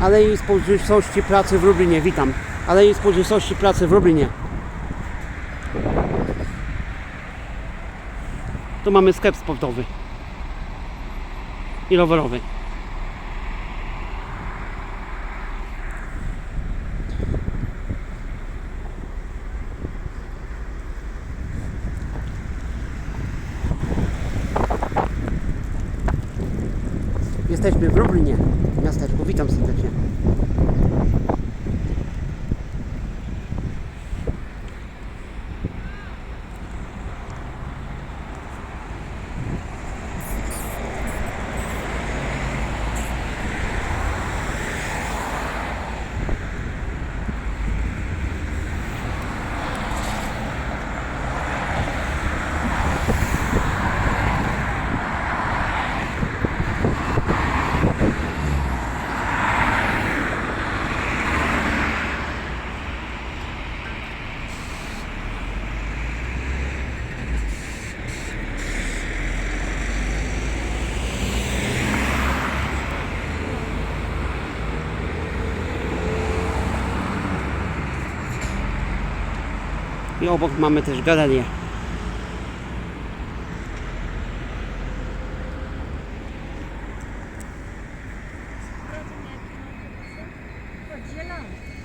Alei Społeczności Pracy w Lublinie. Witam. Alei Społeczności Pracy w Lublinie. Tu mamy sklep sportowy i rowerowy. Jesteśmy w Lublinie, miasteczku. Witam serdecznie. I obok mamy też galerię. Zielony.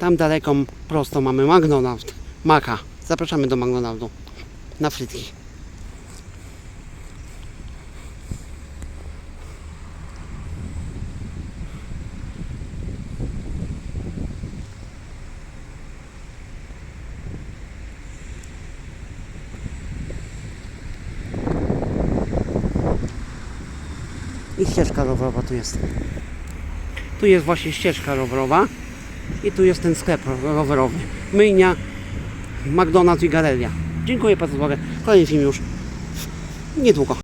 Tam daleko prosto mamy McDonald's. Maka. Zapraszamy do McDonaldu. Na frytki. I ścieżka rowerowa tu jest. Tu jest właśnie ścieżka rowerowa. I tu jest ten sklep rowerowy. Myjnia, McDonald's i galeria. Dziękuję bardzo za uwagę. Kolejny film już niedługo.